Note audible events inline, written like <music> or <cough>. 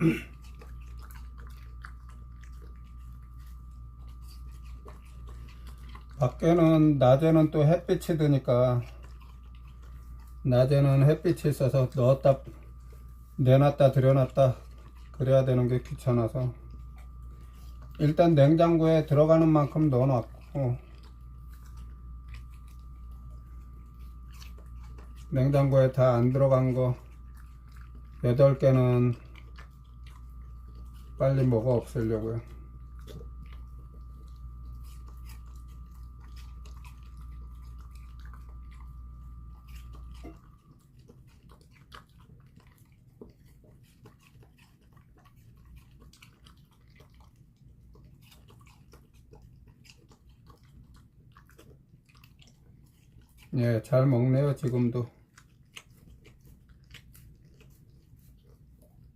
<clears throat> 밖에는 낮에는 또 햇빛이 드니까 낮에는 햇빛이 있어서 넣었다 내놨다 들여놨다 그래야 되는 게 귀찮아서. 일단 냉장고에 들어가는 만큼 넣어놨고 냉장고에 다 안 들어간 거 8개는 빨리 먹어 없애려고요 예, 잘 먹네요, 지금도.